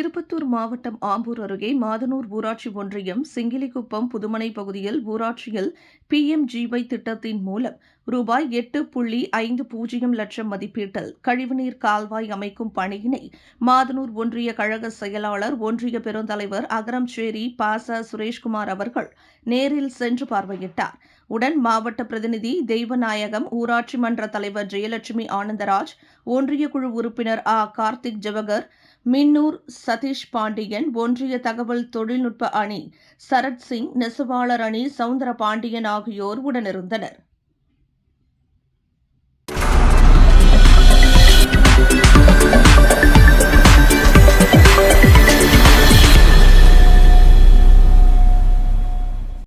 திருப்பத்தூர் மாவட்டம் ஆம்பூர் அருகே மாதனூர் ஊராட்சி ஒன்றியம் சிங்கிலிக்குப்பம் புதுமனை பகுதியில் ஊராட்சியில் பிஎம்ஜிஒய் திட்டத்தின் மூலம் ரூபாய் எட்டு புள்ளி ஐந்து பூஜ்ஜியம் லட்சம் மதிப்பீட்டில் கழிவுநீர் கால்வாய் அமைக்கும் பணியினை மாதனூர் ஒன்றிய கழக செயலாளர் ஒன்றிய பெருந்தலைவர் அகரம்சேரி பாச சுரேஷ்குமார் அவர்கள் நேரில் சென்று பார்வையிட்டார். உடன் மாவட்ட பிரதிநிதி தெய்வநாயகம் ஊராட்சி மன்ற தலைவர் ஜெயலட்சுமி ஆனந்தராஜ் ஒன்றிய குழு உறுப்பினர் ஆ. கார்த்திக் ஜவகர் மின்னூர் சதீஷ் பாண்டியன் ஒன்றிய தகவல் தொழில்நுட்ப அணி சரத் சிங் நெசவாளர் அணி சவுந்தர பாண்டியன் ஆகியோர் உடனிருந்தனர்.